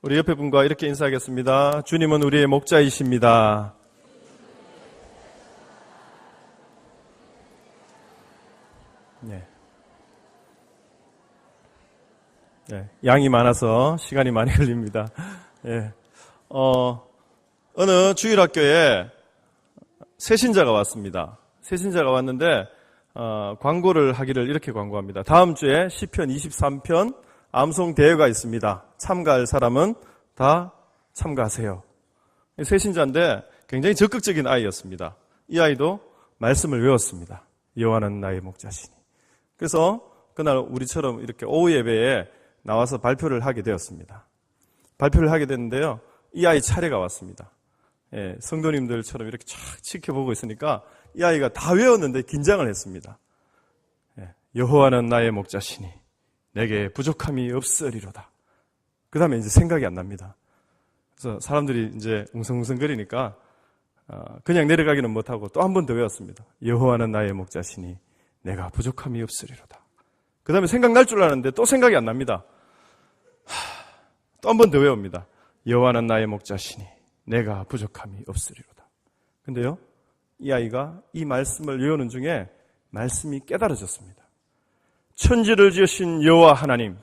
우리 옆에 분과 이렇게 인사하겠습니다. 주님은 우리의 목자이십니다. 네. 네, 양이 많아서 시간이 많이 걸립니다. 예. 어, 어느 주일학교에 새신자가 왔습니다. 새신자가 왔는데 어, 광고를 하기를 이렇게 광고합니다. 다음 주에 시편 23편 암송 대회가 있습니다. 참가할 사람은 다 참가하세요. 새신자인데 굉장히 적극적인 아이였습니다. 이 아이도 말씀을 외웠습니다. 여호와는 나의 목자시니. 그래서 그날 우리처럼 이렇게 오후 예배에 나와서 발표를 하게 되었습니다. 발표를 하게 됐는데요. 이 아이 차례가 왔습니다. 예, 성도님들처럼 이렇게 쫙 지켜보고 있으니까 이 아이가 다 외웠는데 긴장을 했습니다. 예, 여호와는 나의 목자시니 내게 부족함이 없으리로다. 그 다음에 이제 생각이 안 납니다. 그래서 사람들이 이제 웅성웅성거리니까 어, 그냥 내려가기는 못하고 또 한 번 더 외웠습니다. 여호와는 나의 목자시니 내가 부족함이 없으리로다. 그 다음에 생각날 줄 아는데 또 생각이 안 납니다. 또 한 번 더 외웁니다. 여호와는 나의 목자시니 내가 부족함이 없으리로다. 근데요, 이 아이가 이 말씀을 외우는 중에 말씀이 깨달아졌습니다. 천지를 지으신 여호와 하나님,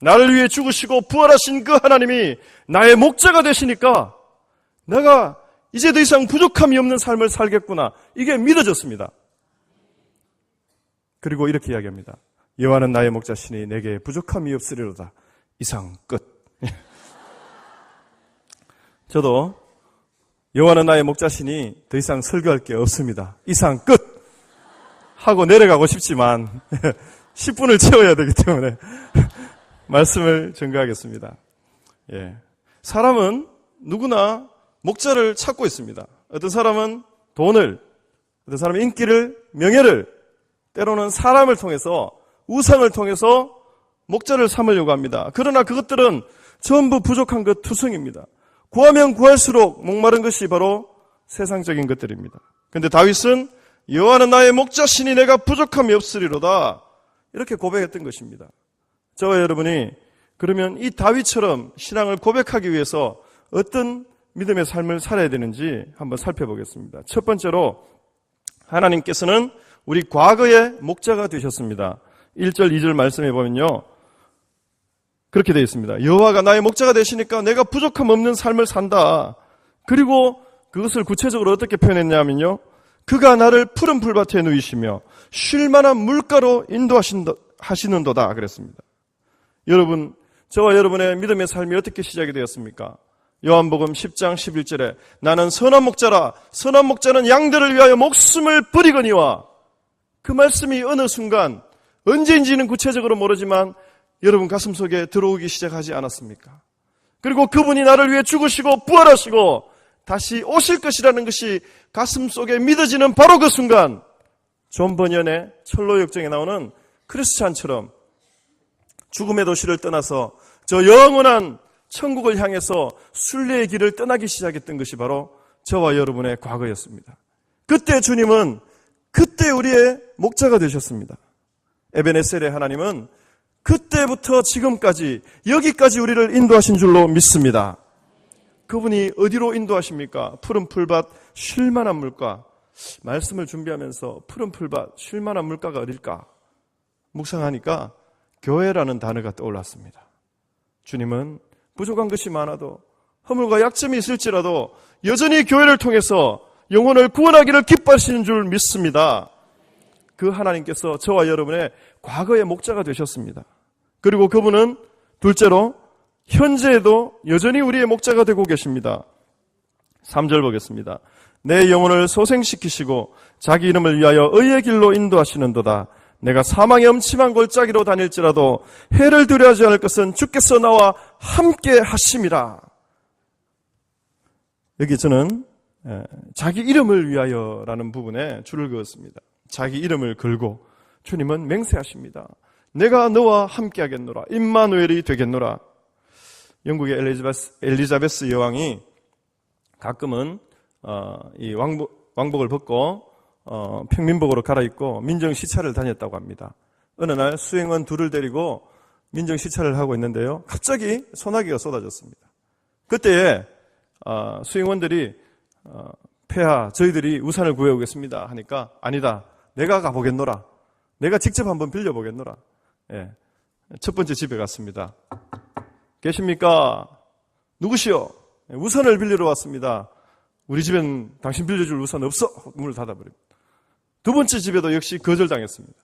나를 위해 죽으시고 부활하신 그 하나님이 나의 목자가 되시니까 내가 이제 더 이상 부족함이 없는 삶을 살겠구나. 이게 믿어졌습니다. 그리고 이렇게 이야기합니다. 여호와는 나의 목자시니 내게 부족함이 없으리로다. 이상 끝. 저도 여호와는 나의 목자시니 더 이상 설교할 게 없습니다. 이상 끝. 하고 내려가고 싶지만 10분을 채워야 되기 때문에 말씀을 전가하겠습니다. 예. 사람은 누구나 목자를 찾고 있습니다. 어떤 사람은 돈을, 어떤 사람은 인기를, 명예를, 때로는 사람을 통해서, 우상을 통해서 목자를 삼으려고 합니다. 그러나 그것들은 전부 부족한 것 투성입니다. 구하면 구할수록 목마른 것이 바로 세상적인 것들입니다. 근데 다윗은 여호와는 나의 목자신이 내가 부족함이 없으리로다. 이렇게 고백했던 것입니다. 저와 여러분이 그러면 이 다윗처럼 신앙을 고백하기 위해서 어떤 믿음의 삶을 살아야 되는지 한번 살펴보겠습니다. 첫 번째로 하나님께서는 우리 과거의 목자가 되셨습니다. 1절, 2절 말씀해 보면요. 그렇게 되어 있습니다. 여호와가 나의 목자가 되시니까 내가 부족함 없는 삶을 산다. 그리고 그것을 구체적으로 어떻게 표현했냐면요. 그가 나를 푸른 풀밭에 누이시며 쉴 만한 물가로 인도하시는도다 그랬습니다. 여러분, 저와 여러분의 믿음의 삶이 어떻게 시작이 되었습니까? 요한복음 10장 11절에 나는 선한 목자라 선한 목자는 양들을 위하여 목숨을 버리거니와 그 말씀이 어느 순간 언제인지는 구체적으로 모르지만 여러분 가슴 속에 들어오기 시작하지 않았습니까? 그리고 그분이 나를 위해 죽으시고 부활하시고 다시 오실 것이라는 것이 가슴 속에 믿어지는 바로 그 순간 존 버년의 철로 역정에 나오는 크리스찬처럼 죽음의 도시를 떠나서 저 영원한 천국을 향해서 순례의 길을 떠나기 시작했던 것이 바로 저와 여러분의 과거였습니다. 그때 주님은 그때 우리의 목자가 되셨습니다. 에베네셀의 하나님은 그때부터 지금까지 여기까지 우리를 인도하신 줄로 믿습니다. 그분이 어디로 인도하십니까? 푸른 풀밭 쉴만한 물가. 말씀을 준비하면서 푸른 풀밭 쉴만한 물가가 어딜까? 묵상하니까 교회라는 단어가 떠올랐습니다. 주님은 부족한 것이 많아도 허물과 약점이 있을지라도 여전히 교회를 통해서 영혼을 구원하기를 기뻐하시는 줄 믿습니다. 그 하나님께서 저와 여러분의 과거의 목자가 되셨습니다. 그리고 그분은 둘째로 현재에도 여전히 우리의 목자가 되고 계십니다. 3절 보겠습니다. 내 영혼을 소생시키시고 자기 이름을 위하여 의의 길로 인도하시는도다. 내가 사망의 엄침한 골짜기로 다닐지라도 해를 두려워하지 않을 것은 주께서 나와 함께 하심이라. 여기 저는 자기 이름을 위하여라는 부분에 줄을 그었습니다. 자기 이름을 걸고 주님은 맹세하십니다. 내가 너와 함께 하겠노라. 임마누엘이 되겠노라. 영국의 엘리자베스, 엘리자베스 여왕이 가끔은 어, 이 왕복, 왕복을 벗고 어, 평민복으로 갈아입고 민정 시찰을 다녔다고 합니다. 어느 날 수행원 둘을 데리고 민정 시찰을 하고 있는데요. 갑자기 소나기가 쏟아졌습니다. 그때에 어, 수행원들이 어, 폐하 저희들이 우산을 구해오겠습니다 하니까 아니다. 내가 가보겠노라. 내가 직접 한번 빌려보겠노라. 예. 첫 번째 집에 갔습니다. 계십니까? 누구시오? 예, 우산을 빌리러 왔습니다. 우리 집엔 당신 빌려줄 우산 없어. 문을 닫아버립니다. 두 번째 집에도 역시 거절당했습니다.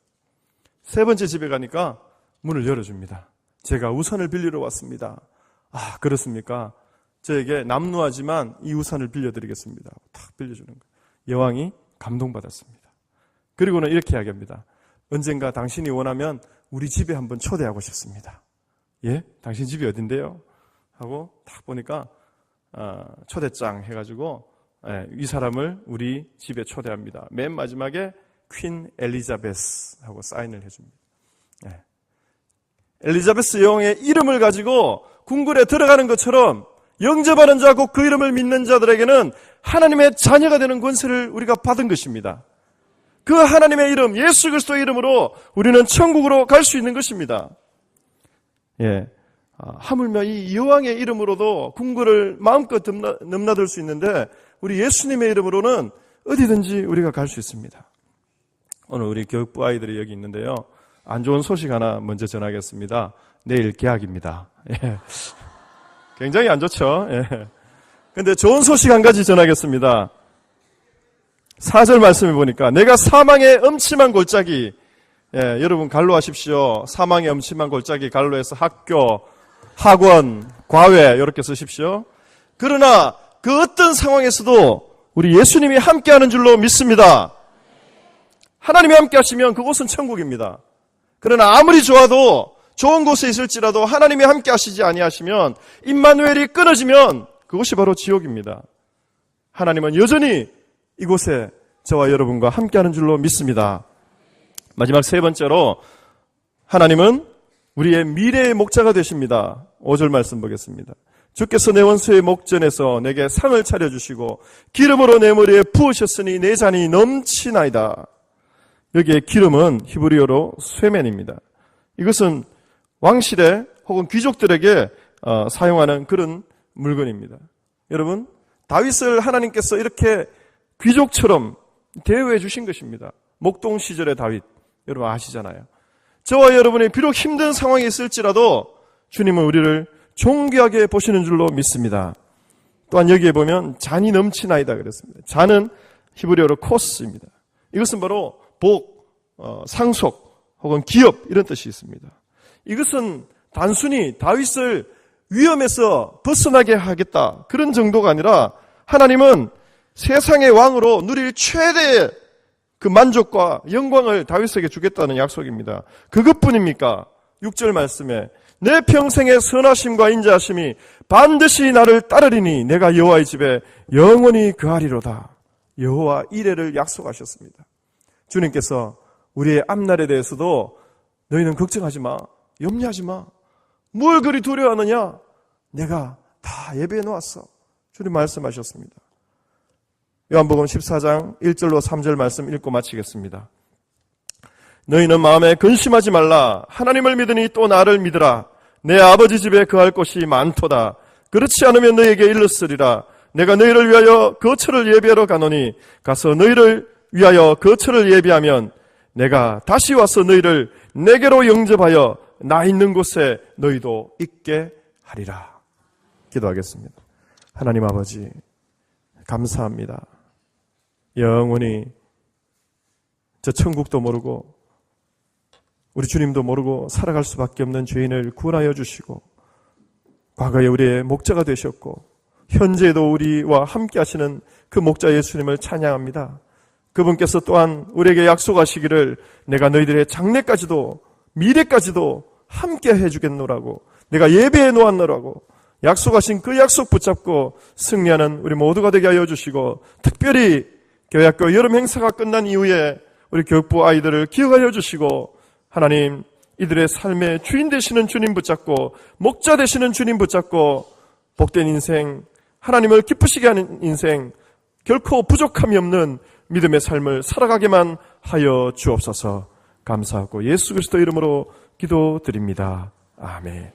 세 번째 집에 가니까 문을 열어줍니다. 제가 우산을 빌리러 왔습니다. 아, 그렇습니까? 저에게 남루하지만 이 우산을 빌려드리겠습니다. 탁 빌려주는 거예요. 여왕이 감동받았습니다. 그리고는 이렇게 이야기합니다. 언젠가 당신이 원하면 우리 집에 한번 초대하고 싶습니다. 예? 당신 집이 어딘데요? 하고 딱 보니까 어, 초대장 해가지고 예, 이 사람을 우리 집에 초대합니다. 맨 마지막에 퀸 엘리자베스 하고 사인을 해줍니다. 예. 엘리자베스 여왕의 이름을 가지고 궁궐에 들어가는 것처럼 영접하는 자고 그 이름을 믿는 자들에게는 하나님의 자녀가 되는 권세를 우리가 받은 것입니다. 그 하나님의 이름, 예수 그리스도의 이름으로 우리는 천국으로 갈 수 있는 것입니다. 예. 아, 하물며 이 여왕의 이름으로도 궁궐을 마음껏 넘나, 넘나들 수 있는데 우리 예수님의 이름으로는 어디든지 우리가 갈 수 있습니다. 오늘 우리 교육부 아이들이 여기 있는데요. 안 좋은 소식 하나 먼저 전하겠습니다. 내일 개학입니다. 예. 굉장히 안 좋죠. 예. 근데 좋은 소식 한 가지 전하겠습니다. 4절 말씀해 보니까 내가 사망의 엄침한 골짜기 예, 여러분 갈로하십시오. 사망의 엄침한 골짜기 갈로에서 학교, 학원, 과외 이렇게 쓰십시오. 그러나 그 어떤 상황에서도 우리 예수님이 함께하는 줄로 믿습니다. 하나님이 함께 하시면 그곳은 천국입니다. 그러나 아무리 좋아도 좋은 곳에 있을지라도 하나님이 함께 하시지 아니하시면 임마누엘이 끊어지면 그것이 바로 지옥입니다. 하나님은 여전히 이곳에 저와 여러분과 함께하는 줄로 믿습니다. 마지막 세 번째로 하나님은 우리의 미래의 목자가 되십니다. 5절 말씀 보겠습니다. 주께서 내 원수의 목전에서 내게 상을 차려주시고 기름으로 내 머리에 부으셨으니 내 잔이 넘치나이다. 여기에 기름은 히브리어로 쇠맨입니다. 이것은 왕실에 혹은 귀족들에게 어, 사용하는 그런 물건입니다. 여러분 다윗을 하나님께서 이렇게 귀족처럼 대우해 주신 것입니다. 목동 시절의 다윗 여러분 아시잖아요. 저와 여러분이 비록 힘든 상황이 있을지라도 주님은 우리를 존귀하게 보시는 줄로 믿습니다. 또한 여기에 보면 잔이 넘치나이다 그랬습니다. 잔은 히브리어로 코스입니다. 이것은 바로 복, 어, 상속 혹은 기업 이런 뜻이 있습니다. 이것은 단순히 다윗을 위험에서 벗어나게 하겠다 그런 정도가 아니라 하나님은 세상의 왕으로 누릴 최대의 그 만족과 영광을 다윗에게 주겠다는 약속입니다. 그것뿐입니까? 6절 말씀에 내 평생의 선하심과 인자하심이 반드시 나를 따르리니 내가 여호와의 집에 영원히 거하리로다. 여호와 이래를 약속하셨습니다. 주님께서 우리의 앞날에 대해서도 너희는 걱정하지 마. 염려하지 마. 뭘 그리 두려워하느냐? 내가 다 예배해 놓았어. 주님 말씀하셨습니다. 요한복음 14장 1절로 3절 말씀 읽고 마치겠습니다. 너희는 마음에 근심하지 말라. 하나님을 믿으니 또 나를 믿으라. 내 아버지 집에 거할 곳이 많도다. 그렇지 않으면 너희에게 일렀으리라. 내가 너희를 위하여 거처를 예비하러 가노니 가서 너희를 위하여 거처를 예비하면 내가 다시 와서 너희를 내게로 영접하여 나 있는 곳에 너희도 있게 하리라. 기도하겠습니다. 하나님 아버지, 감사합니다. 영원히 저 천국도 모르고 우리 주님도 모르고 살아갈 수밖에 없는 죄인을 구원하여 주시고 과거에 우리의 목자가 되셨고 현재에도 우리와 함께 하시는 그 목자 예수님을 찬양합니다. 그분께서 또한 우리에게 약속하시기를 내가 너희들의 장래까지도 미래까지도 함께 해주겠노라고 내가 예배해 놓았노라고 약속하신 그 약속 붙잡고 승리하는 우리 모두가 되게 하여 주시고 특별히 교회학교 여름 행사가 끝난 이후에 우리 교육부 아이들을 기억하여 주시고 하나님 이들의 삶의 주인 되시는 주님 붙잡고 목자 되시는 주님 붙잡고 복된 인생 하나님을 기쁘시게 하는 인생 결코 부족함이 없는 믿음의 삶을 살아가게만 하여 주옵소서 감사하고 예수 그리스도 이름으로 기도드립니다. 아멘.